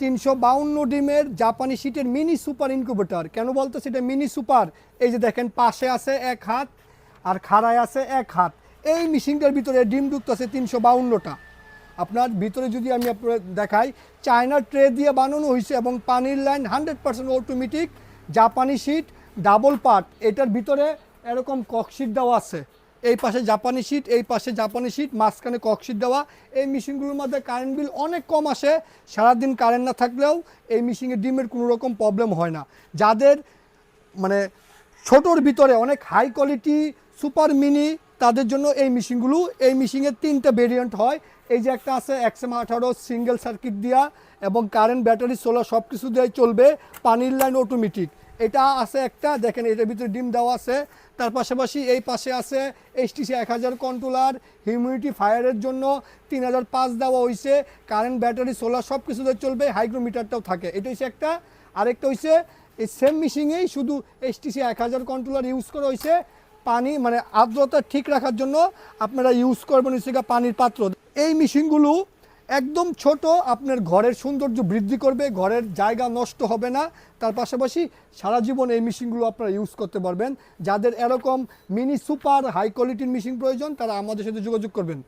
তিনশো বাউন্ন ডিমের জাপানি শিটের মিনি সুপার ইনকিউবেটর। কেন বলতো সেটা মিনি সুপার? এই যে দেখেন, পাশে আছে এক হাত আর খাড়ায় আছে এক হাত। এই মেশিনটার ভিতরে ডিম যুক্ত আছে তিনশো বাউন্নটা। আপনার ভিতরে যদি আমি আপনার দেখাই, চায়নার ট্রে দিয়ে বানানো হয়েছে এবং পানির লাইন হান্ড্রেড পার্সেন্ট অটোমেটিক জাপানি শিট, ডাবল পার্ট। এটার ভিতরে এরকম ককশিট দেওয়া আছে। এই পাশে জাপানি শিট এই পাশে জাপানি শিট মাঝখানে ককশিট দেওয়া। এই মেশিনগুলোর মধ্যে কারেন্ট বিল অনেক কম আসে, সারাদিন কারেন্ট না থাকলেও এই মেশিনের ডিমের কোনো রকম প্রবলেম হয় না। যাদের মানে ছোটোর ভিতরে অনেক হাই কোয়ালিটি সুপার মিনি তাদের জন্য এই মেশিনগুলো, এই মেশিনের তিনটা ভেরিয়েন্ট হয়। এই যে একটা আছে একশো আঠারো সিঙ্গেল সার্কিট দিয়া, এবং কারেন্ট ব্যাটারি সোলার সব কিছু দিয়ে চলবে, পানির লাইন অটোমেটিক এটা আছে একটা, দেখেন এটার ভিতরে ডিম দেওয়া আছে। তার পাশাপাশি এই পাশে আছে এইচটিসি এক হাজার কন্ট্রোলার হিউমিডিটি ফায়ারের জন্য তিন হাজার পাঁচ দেওয়া হয়েছে কারেন্ট ব্যাটারি সোলার সব কিছুতে চলবে হাইগ্রোমিটারটাও থাকে। এটা হচ্ছে একটা। আরেকটা হচ্ছে এই সেম মেশিনেই শুধু এইচটিসি এক হাজার কন্ট্রোলার ইউজ করা হয়েছে পানি মানে আর্দ্রতা ঠিক রাখার জন্য আপনারা ইউজ করবেন হচ্ছে পানির পাত্র। এই মেশিনগুলো একদম ছোট, আপনার ঘরের সৌন্দর্য বৃদ্ধি করবে, ঘরের জায়গা নষ্ট হবে না। তার পাশাপাশি সারা জীবন এই মেশিনগুলো আপনারা ইউজ করতে পারবেন। যাদের এরকম মিনি সুপার হাই কোয়ালিটির মেশিন প্রয়োজন, তারা আমাদের সাথে যোগাযোগ করবেন।